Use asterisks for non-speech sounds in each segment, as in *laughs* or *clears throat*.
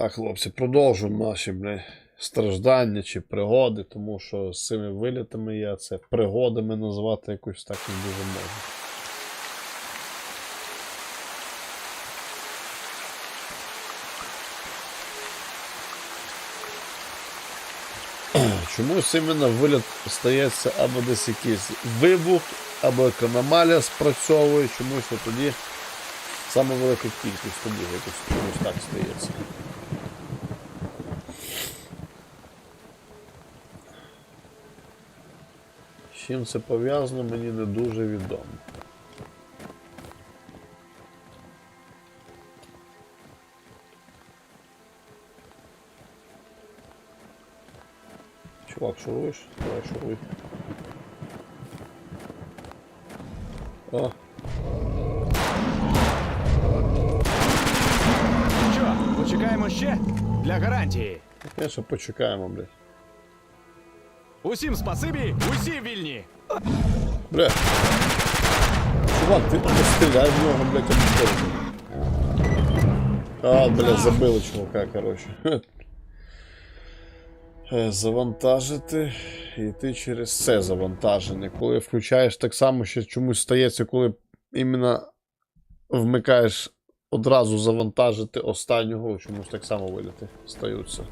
Так, хлопці, продовжуємо наші бля, страждання чи пригоди, тому що з цими вилітами я це пригодами називати якось так не дуже можу. *clears throat* Чомусь іменно виліт стається або десь якийсь вибух, або економалія спрацьовує, чомусь тоді саме велика кількість тоді якось так стається. Чим це пов'язано, мені не дуже відомо. Чувак, шуруєш? Давай шуруй. О, Що, почекаємо ще? Для гарантії. конечно, почекаємо, блядь. Усім спасибі, усі вільні. Бля. Чувак, ти не стріляй в нього, блядь, обстрілюй. А, бля, забили чувака, короче. Е, Завантажити і йти через це завантаження. Коли включаєш так само, що чомусь стається, коли іменно вмикаєш одразу завантажити останнього, чомусь так само виліти стаються.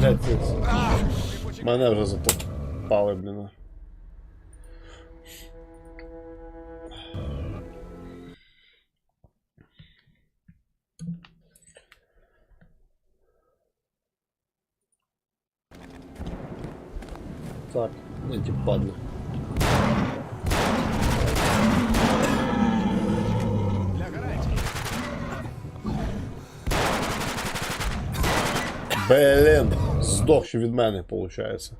Блять, ти- мене вже затопали, блін. Так, ну ті падли. Для гарантії. Блін, здох ще від мене, виходить.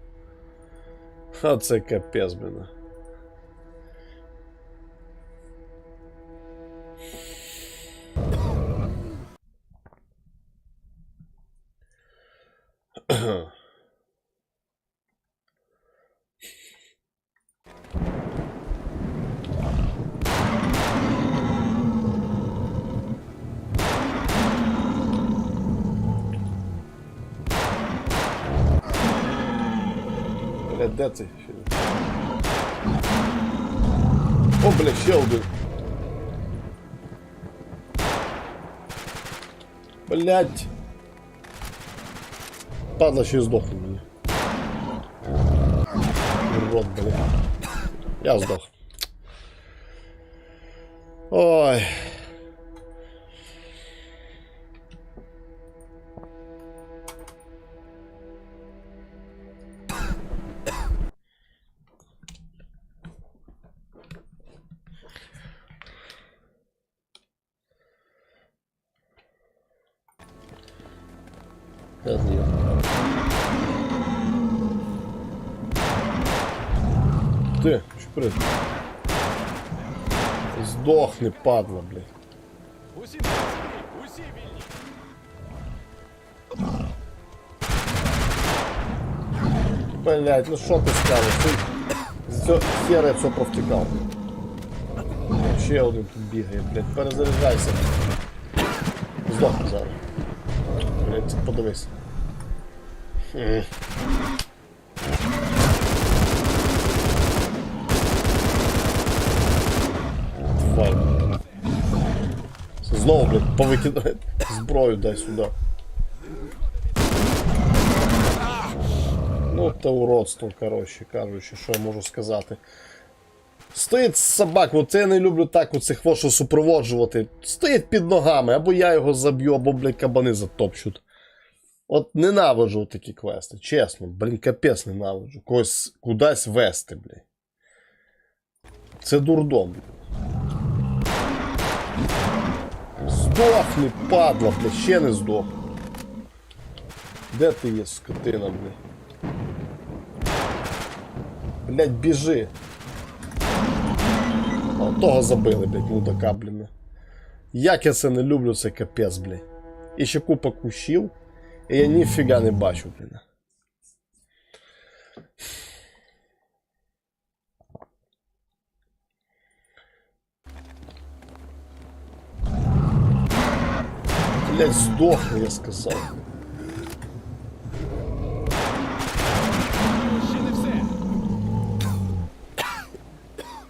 А це капець, блін. Цей? О, бля, ще один. Блять. Падла ще здохне мені. Рот, бля. Я здох. Ой. Здохни, падла, блядь. Усі вільні. Блять, ну що ти скажеш? Ти все, сере все провтикав. Ще один тут бігає, блядь, перезаряджайся. Здохни зараз. Блядь, подивись. М. Тварь. Знову, блядь, повикидає зброю дай сюди. Ну, та уродство, коротше кажучи, що я можу сказати. Стоїть собак, от я не люблю так оцих во, що супроводжувати. Стоїть під ногами, або я його заб'ю, або, блядь, кабани затопчуть. От ненавиджу такі квести, чесно, блін, капець ненавиджу. Когось кудись вести, блядь. Це дурдом, блядь. Здохни, падла, блядь, ще не здох. Де ти є, скотина, блядь? Блять, біжи. О, того забили, блядь, мудака, блін. Як я це не люблю, це капець, блядь. І ще купа кущів, і я ніфіга не бачу, блін. Блять, сдохни, я сказал.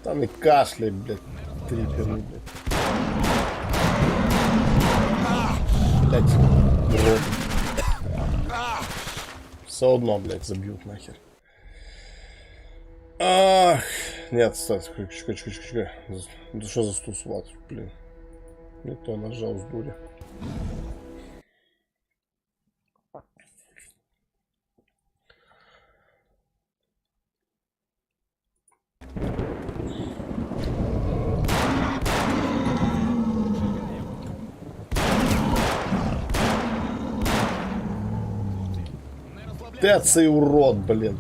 Там и кашляй, блядь, триперный, блядь. Блядь, урод. Все одно, блядь, забьют нахер. Ах, нет, стой, чекай, чекай, чекай. Да что за стусват, блин. Не то нажал с дури. Де цей урод, блін?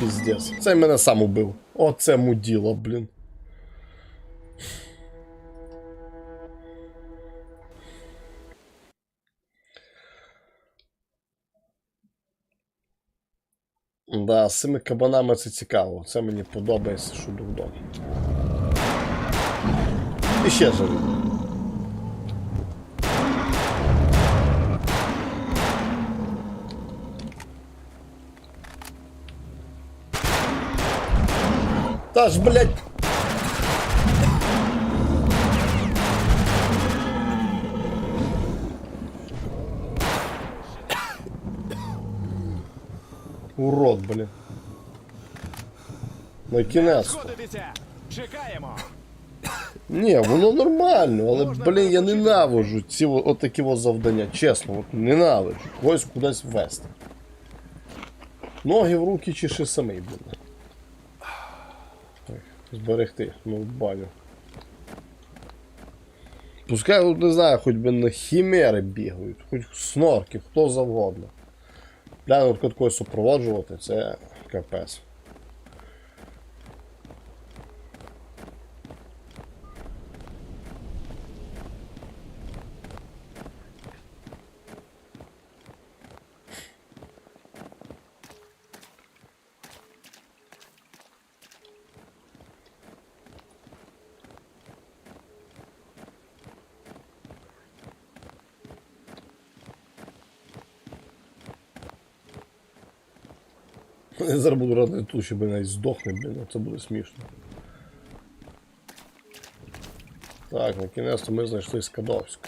Піздец. Це мене сам убив. Оце муділо, блін. Да, з цими кабанами це цікаво. Це мені подобається, що дурдом. І ще живий. Та ж, блядь. Урод, блін. На кінець. Чекаємо. Ні, воно нормально, але, блін, я ненавиджу ці отакі от завдання. Чесно, от ненавиджу. Когось кудись ввести. Ноги в руки чеши самий, блін. Зберегти, ну в баню. Пускай, не знаю, хоч би на хімери бігають, хоч снорки, хто завгодно. Ну от когось супроводжувати, це капець. Я зараз буду радий тут, щоб навіть здохне, блін, це буде смішно. Так, на кінець ми знайшли Скадовськ.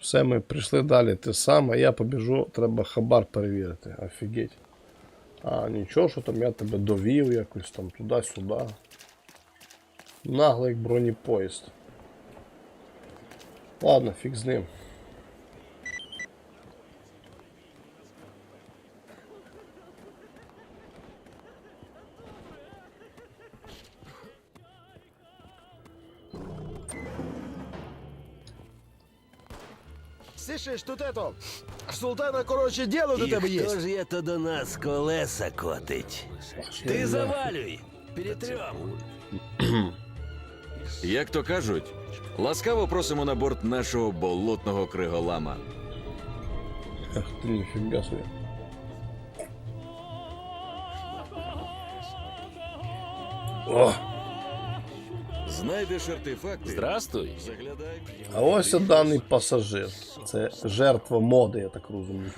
Все, ми прийшли далі те саме, я побіжу, треба хабар перевірити. Офігеть. А, нічого, що там я тебе довів якось там туди-сюди. Нагло як бронепоїзд. Ладно, фіг з ним. Слышишь, тут это... Султана, короче, дело до І тебе хто є. ж є то до нас колеса котить? Ти завалюй! Перетрьом! Як то кажуть, ласкаво просимо на борт нашого болотного криголама. Ах ти ніфіга собі. О, Знайдеш артефакти. Здрастуй! Заглядай. а ось даний пасажир. Це жертва моди, я так розумію.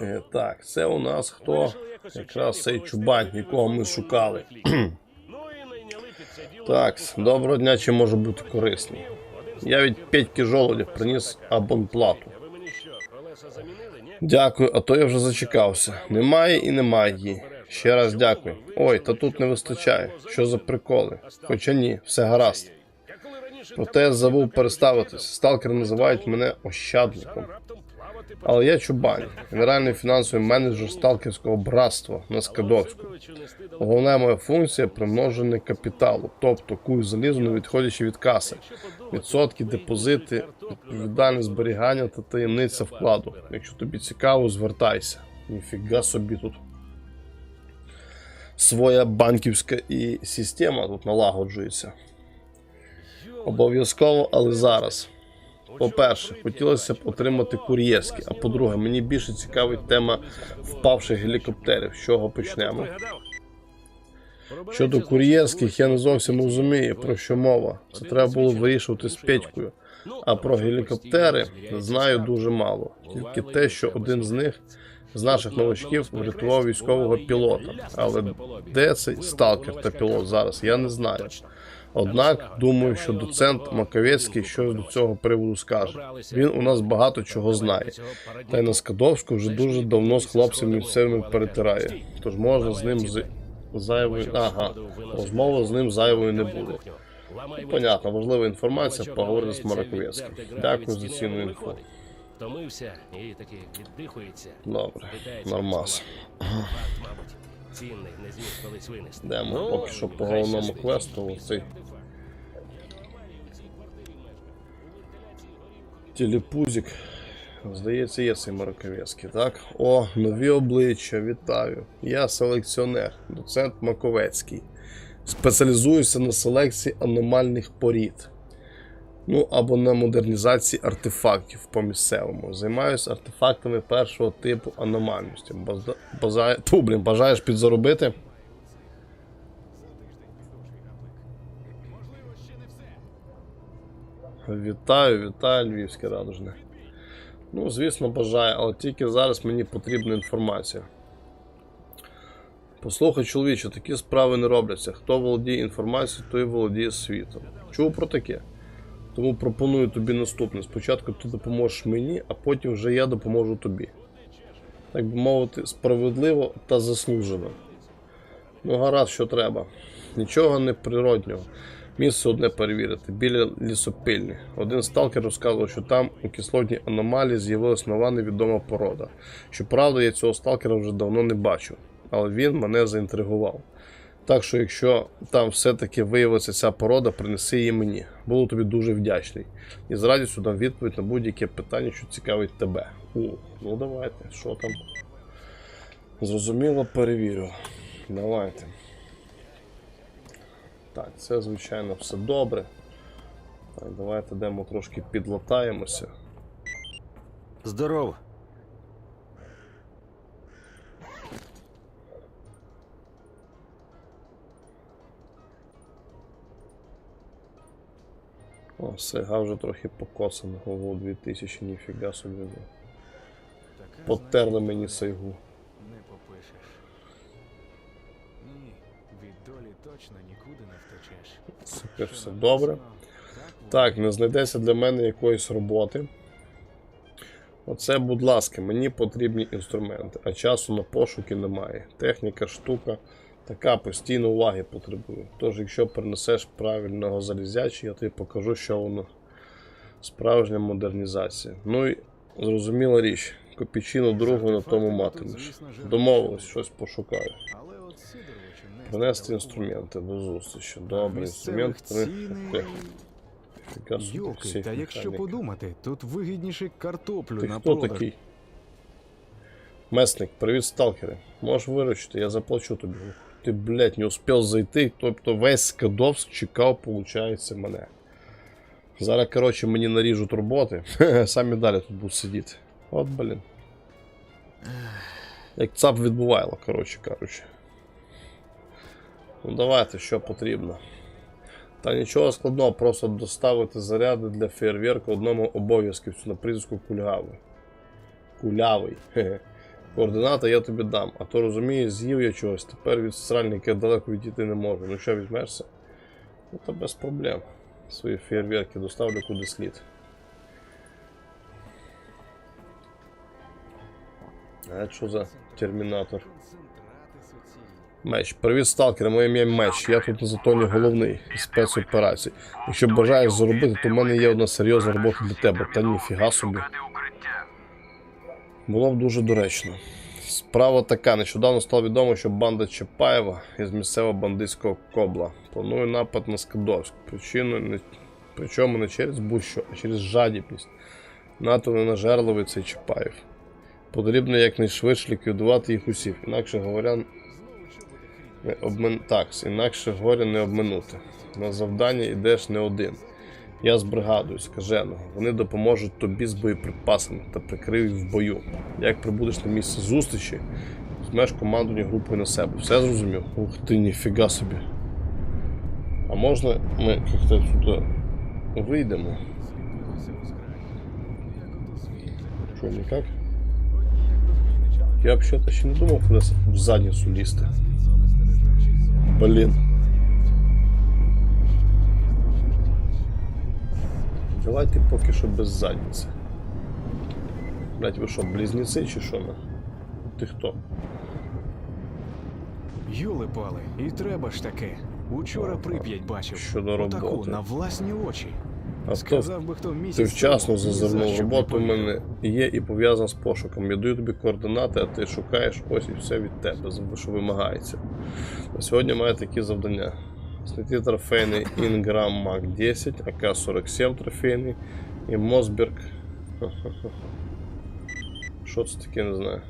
Е, Так, це у нас хто? Якраз цей чубань, якого ми шукали. Так, доброго дня, чи може бути корисний? Я від Петьки Жолодів приніс абонплату. Дякую, а то я вже зачекався. Немає і немає її. Ще раз дякую. Ой, та тут не вистачає. Що за приколи? Хоча ні, все гаразд. Проте я забув переставитись. Сталкери називають мене ощадником. Але я Чубань, генеральний фінансовий менеджер сталкерського братства на Скадовську. Головна моя функція примноження капіталу, тобто куй залізу, не відходячи від каси, відсотки, депозити, відповідальне зберігання та таємниця вкладу. Якщо тобі цікаво, звертайся. Ніфіга собі тут. своя банківська і система тут налагоджується. Обов'язково, але зараз. По-перше, хотілося б отримати кур'єрські, а по-друге, мені більше цікавить тема впавших гелікоптерів. З чого почнемо? Щодо кур'єрських, я не зовсім розумію, про що мова. Це треба було вирішувати з Петькою. А про гелікоптери знаю дуже мало. Тільки те, що один з них з наших новачків врятував військового пілота. Але де цей сталкер та пілот зараз, я не знаю. Однак думаю, що доцент Маковецький щось до цього приводу скаже. Він у нас багато чого знає. Та й на Скадовську вже дуже давно з хлопцями місцевими перетирає. Тож можна з ним з зайвою. Ага, розмова з ним зайвою не буде. Понятно, важлива інформація, поговорити з Мараковецьким. Дякую за цінну інфу. Втомився і таки віддихується. Добре, нормас. Цінний не зміг колись винести. Йдемо поки що по головному квесту. Цей телепузик. Здається, є цей Мараковецький, так? О, нові обличчя, вітаю. Я селекціонер, доцент Маковецький. Спеціалізуюся на селекції аномальних порід. Ну або на модернізації артефактів по місцевому. Займаюся артефактами першого типу аномальності. База... Блін, бажаєш підзаробити? Вітаю, вітаю, Львівське радужне. Ну, звісно, бажаю, але тільки зараз мені потрібна інформація. Послухай, чоловіче, такі справи не робляться. Хто володіє інформацією, той володіє світом. Чув про таке? Тому пропоную тобі наступне. Спочатку ти допоможеш мені, а потім вже я допоможу тобі. Так би мовити, справедливо та заслужено. Ну, гаразд, що треба. Нічого не природнього. Місце одне перевірити біля лісопильні. Один сталкер розказував, що там у кислотній аномалії з'явилась нова невідома порода. Щоправда, я цього сталкера вже давно не бачу, але він мене заінтригував. Так що, якщо там все-таки виявиться ця порода, принеси її мені. Буду тобі дуже вдячний. І з радістю дам відповідь на будь-яке питання, що цікавить тебе. У, ну давайте, що там? Зрозуміло, перевірю. Давайте. Так, це, звичайно, все добре. Так, давайте йдемо трошки підлатаємося. Здоров. О, Сега вже трохи покосано, ого, 2000, ніфіга собі. Потерли мені сайгу. Не попишеш. Ні, від долі точно нікуди не втечеш. Супер, все добре. Так, не знайдеться для мене якоїсь роботи. Оце, будь ласка, мені потрібні інструменти, а часу на пошуки немає. Техніка, штука така постійно уваги потребує. Тож, якщо принесеш правильного залізяча, я тобі покажу, що воно справжня модернізація. Ну і зрозуміла річ, копійчину другу на тому матимеш. Домовились, щось пошукаю. Принести інструменти до зустрічі. Добре, інструмент собі, Йоки, та якщо подумати, тут вигідніше картоплю Ти на хто продаж. такий? Месник, привіт, сталкери. Можеш виручити, я заплачу тобі. Ти, блядь, не успів зайти, тобто весь Скадовськ чекав, получається, мене. Зараз, коротше, мені наріжуть роботи. *laughs* Самі далі тут будуть сидіти. От, блін. Як ЦАП відбувайло, коротше кажучи. Ну давайте, що потрібно. Та нічого складного, просто доставити заряди для фейерверку одному обов'язківцю на прізвиську Кульгавий. Кулявий. Хе-хе. *laughs* Координати я тобі дам, а то розумієш, з'їв я чогось, тепер від сральника далеко відійти не можу. Ну що візьмешся? Ну то без проблем. Свої фейерверки доставлю куди слід. А що за термінатор? Меч. Привіт, сталкер, моє ім'я меч. Я тут на затоні головний спецоперацій. Якщо бажаєш заробити, то в мене є одна серйозна робота для тебе. Та ніфіга собі. Було б дуже доречно. Справа така. Нещодавно стало відомо, що банда Чапаєва із місцевого бандитського кобла планує напад на Скадовськ. Причиною не... Причому не через будь-що, а через жадібність. НАТО не нажерливий цей Чапаєв. Потрібно якнайшвидше ліквідувати їх усіх. Інакше говоря, Не обмин... Так, інакше горя не обминути. На завдання йдеш не один. Я з бригадою скаженого. Вони допоможуть тобі з боєприпасами та прикриють в бою. Як прибудеш на місце зустрічі, візьмеш командування групою на себе. Все зрозумів? Ух ти, ніфіга собі. А можна ми як-то сюди вийдемо? Що, ніяк? Я взагалі ще не думав кудись в задницю лізти. Блін. Давайте поки що без задниці. Блять, ви що, близнеці чи що? на? Ти хто? Юли пали, і треба ж таке. Учора прип'ять бачив. Щодо Отаку, роботи. на власні очі. А Сказав би, хто місяць. ти вчасно зазирнув. Робота в мене є і пов'язана з пошуком. Я даю тобі координати, а ти шукаєш ось і все від тебе, що вимагається. На сьогодні маю такі завдання. Знайти трофейний Інграм Мак 10, АК-47 трофейний і Мосберг. *laughs* Що це таке, не знаю.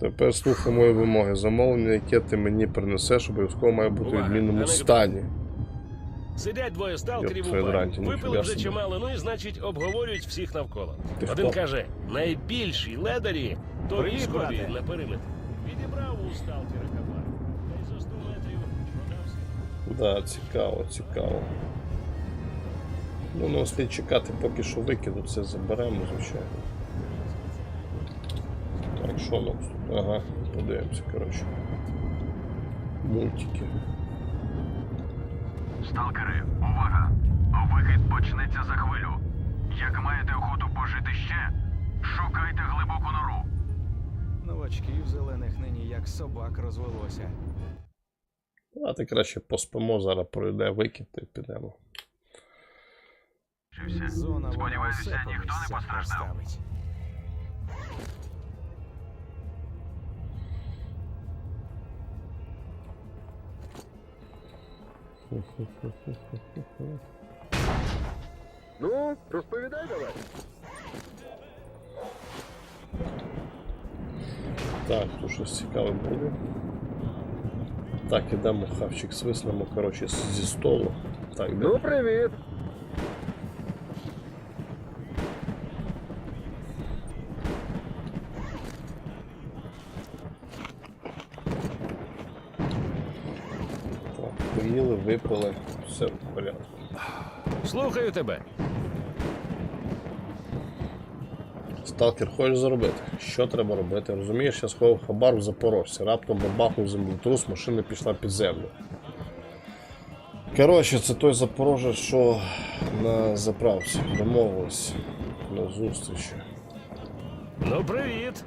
Тепер слухай мої вимоги. Замовлення, яке ти мені принесеш, обов'язково має бути в відмінному стані. Сидять двоє сталкерів у дрантю, Випили вже чимало, ну і значить обговорюють всіх навколо. Ти Один хто? каже, найбільші ледарі то військові на периметр. Відібрав у сталкера Да, цікаво, цікаво. Ну, ну, слід чекати, поки що викиду, це заберемо, звичайно. Так, що нам тут? Ага, подивимося, коротше. Мультики. Сталкери, увага! Вихід почнеться за хвилю. Як маєте охоту пожити ще, шукайте глибоку нору. Новачків зелених нині як собак розвелося. А ти краще поспимо, зараз пройде викид і підемо. Зона Сподіваюся, ніхто не постраждав. *laughs* Ну, розповідай давай. Так, тут щось цікаве буде. Так, ідемо хавчик свиснемо, коротше, зі столу. Так, де? Ну, привіт. Так, поїли, випили, все в порядку. Слухаю тебе. Сталкер, хочеш заробити? Що треба робити? Розумієш, я сховав хабар в Запорожці, раптом бабахнув землетрус, машина пішла під землю. Коротше, це той Запорожець, що на заправці. Домовились на зустрічі. Ну, привіт.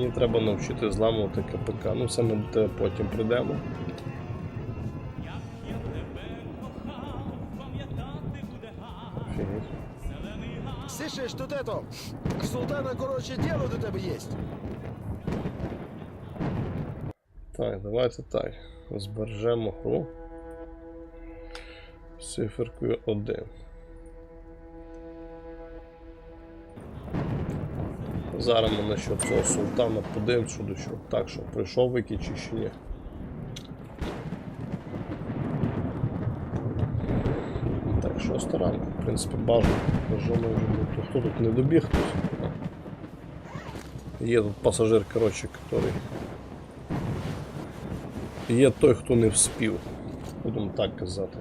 Мені треба навчити зламувати КПК. Ну, ми до тебе потім прийдемо. Офігеть. Слышиш, тут это, султана, короче, дело до тебе есть. Так, давайте так. Збережемо гру циферкою 1. Зараз ми насчет цього султана подивимось, що до чого. Так, що прийшов викид чи ще ні. Так, шоста ранку, в принципі, бажано. Вже. Хто тут не добіг хтось? Є тут пасажир, коротше, який Є той, хто не вспів. Будемо так казати.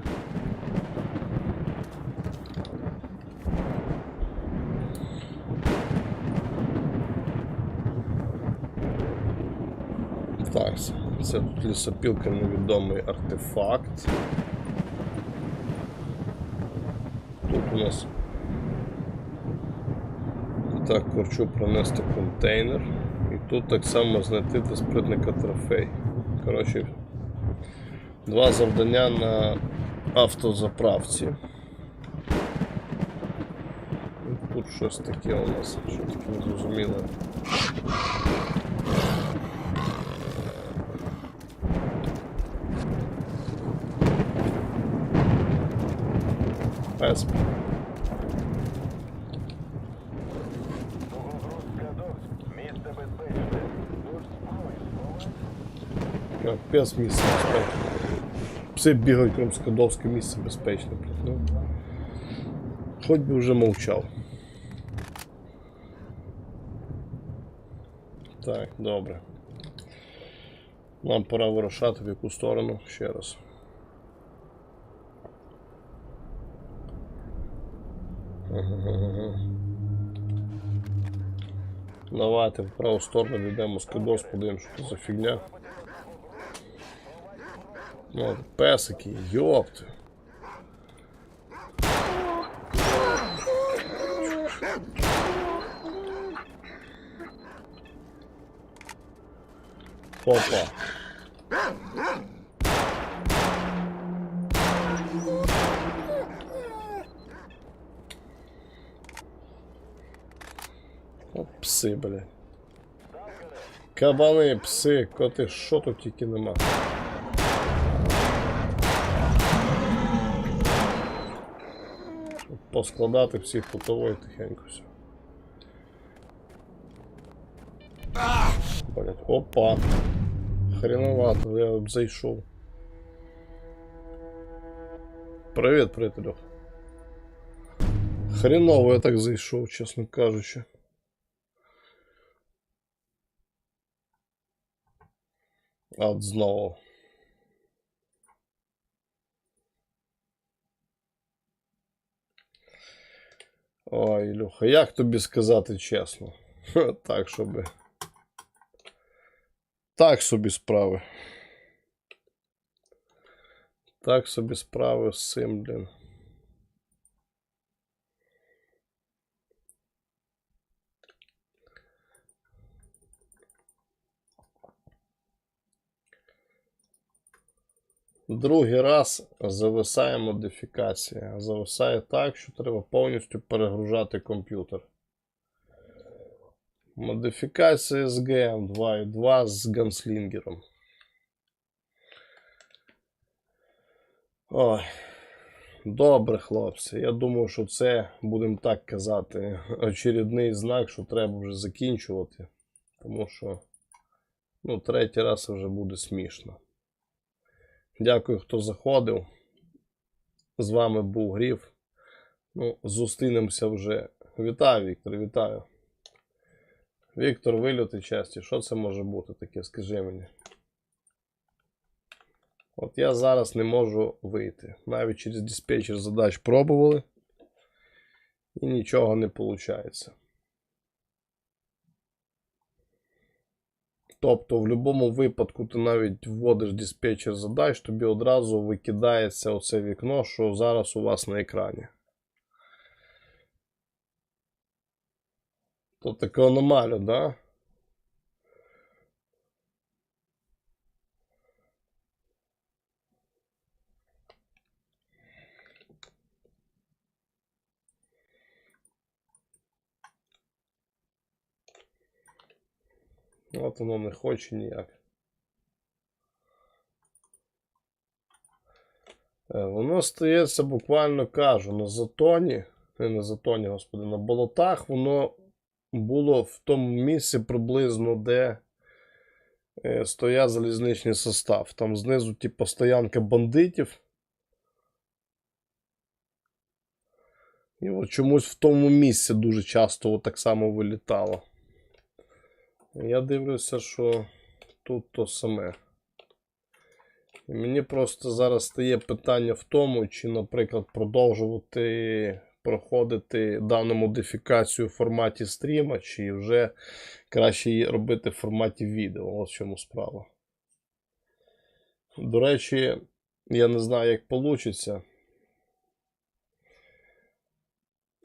Це тут лісопілка невідомий артефакт. Тут у нас так, корчу пронести контейнер. І тут так само знайти та спритника трофей. Коротше, два завдання на автозаправці. Тут щось таке у нас, що таке незрозуміле. Пес. Капець місце безпечне. Пси бігають крім Скадовське місце безпечне. блін, Ну. Хоч би вже мовчав. Так, добре. Нам пора вирушати в яку сторону ще раз. Ага. Давайте в праву сторону йдемо з кидос, подивимось, що це за фігня. Ну, песики, йопти. Опа. О, пси, бля. Кабани, пси, коти, що тут тільки нема. Поскладати всіх фотової тихенько все. Блять, опа. Хреновато, я зайшов. Привіт, приятелю. Хреново я так зайшов, чесно кажучи. От знову. Ой, Ілюха, як тобі сказати чесно? Так, щоби. Так собі справи. Так собі справи з цим, блін. Другий раз зависає модифікація. Зависає так, що треба повністю перегружати комп'ютер. Модифікація з GM 2.2 з ганслінгером. Ой. Добре, хлопці. Я думаю, що це, будемо так казати, очередний знак, що треба вже закінчувати. Тому що ну, третій раз вже буде смішно. Дякую, хто заходив. З вами був Гріф. Ну, зустрінемося вже. Вітаю, Віктор, вітаю. Віктор, вильоти часті. Що це може бути таке? Скажи мені. От я зараз не можу вийти. Навіть через диспетчер задач пробували. І нічого не виходить. Тобто, в будь-якому випадку ти навіть вводиш диспетчер задач, тобі одразу викидається оце вікно, що зараз у вас на екрані. То таке аномалія, да? От воно не хоче ніяк. Е, Воно стається, буквально кажу, на затоні, не на затоні, господи, на болотах воно було в тому місці приблизно, де е, стоять залізничний состав. Там знизу, типу, стоянка бандитів. І от чомусь в тому місці дуже часто так само вилітало. Я дивлюся, що тут то саме. І мені просто зараз стає питання в тому, чи, наприклад, продовжувати проходити дану модифікацію в форматі стріма, чи вже краще її робити в форматі відео. От в чому справа. До речі, я не знаю, як вийде. Е,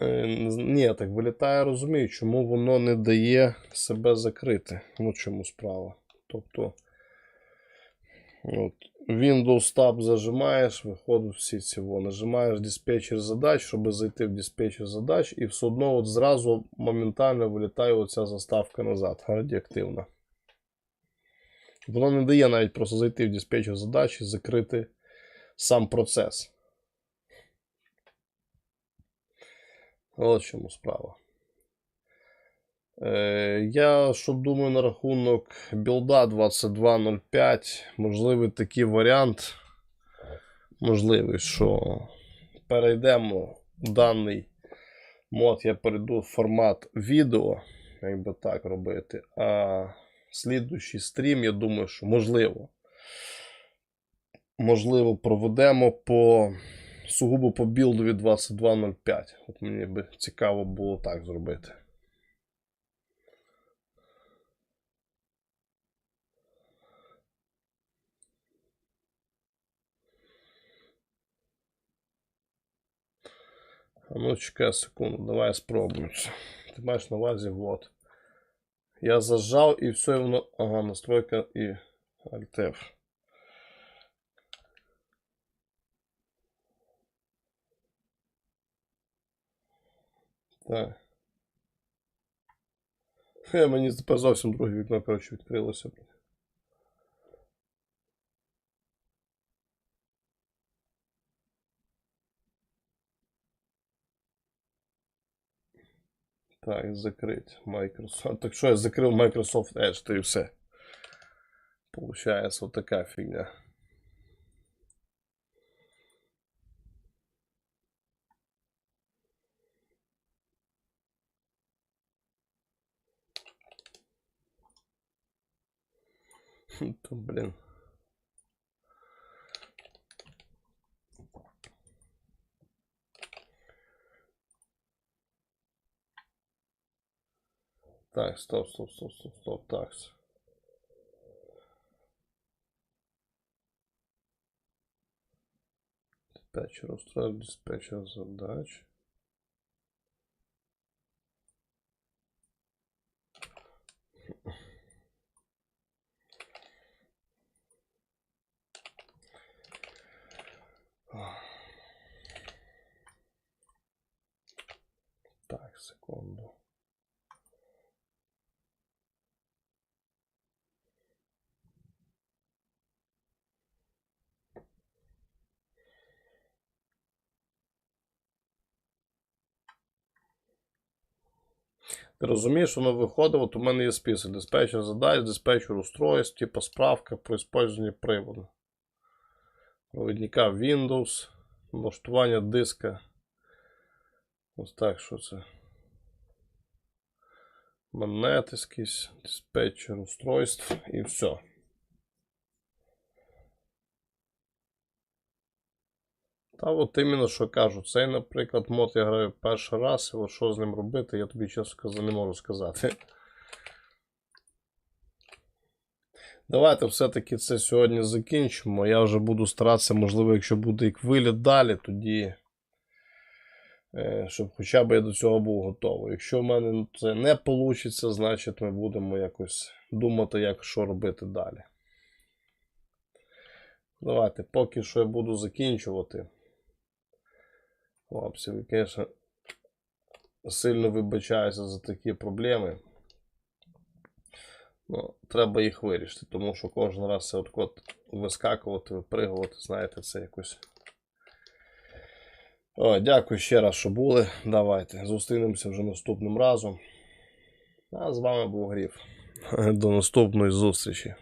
Ні, так вилітає, розумію, чому воно не дає себе закрити. Ну, чому справа. Тобто, от, Windows Tab зажимаєш, виходить всі ці. во, Нажимаєш диспетчер задач, щоб зайти в диспетчер задач, і все одно от зразу моментально вилітає оця заставка назад, радіоактивна. Воно не дає навіть просто зайти в диспетчер задач і закрити сам процес. От чому справа. Е, я що думаю на рахунок білда 2205. Можливий такий варіант. Можливий, що перейдемо в даний мод, я перейду в формат відео, як би так робити. А слідуючий стрім, я думаю, що можливо. Можливо, проведемо по сугубо по білдові 2205. От мені би цікаво було так зробити. А ну, чекай секунду, давай це. Ти маєш на увазі, вот. Я зажав і все, воно. Ага, настройка і Alt-F. Так. Хе, мені тепер зовсім друге вікно, коротше, відкрилося. Так, закрыть Microsoft. Так що я закрив Microsoft Edge, то і все. Получається, вот така фігня. *laughs* То, блін. Так, стоп, стоп, стоп, стоп, стоп, так. Диспетчер устроил диспетчер задач. Секунду. Ти розумієш, воно виходить, от у мене є список диспетчер задач, диспетчер устройств, типу справка про использование приводу. Провідника Windows, налаштування диска. Ось так, що це? Монет якийсь, диспетчер устройств і все. Та от іменно що кажу, цей, наприклад, мод я граю перший раз, і от що з ним робити, я тобі чесно не можу сказати. Давайте все-таки це сьогодні закінчимо. Я вже буду старатися, можливо, якщо буде як виліт далі, тоді. Е, Щоб хоча б я до цього був готовий. Якщо в мене це не вийде, значить ми будемо якось думати, як що робити далі. Давайте, поки що я буду закінчувати. Хлопці, звісно, сильно вибачаюся за такі проблеми. Ну, треба їх вирішити, тому що кожен раз це от от вискакувати, випригувати, знаєте, це якось. О, дякую ще раз, що були. Давайте. Зустрінемося вже наступним разом. А з вами був Гріф. *laughs* До наступної зустрічі.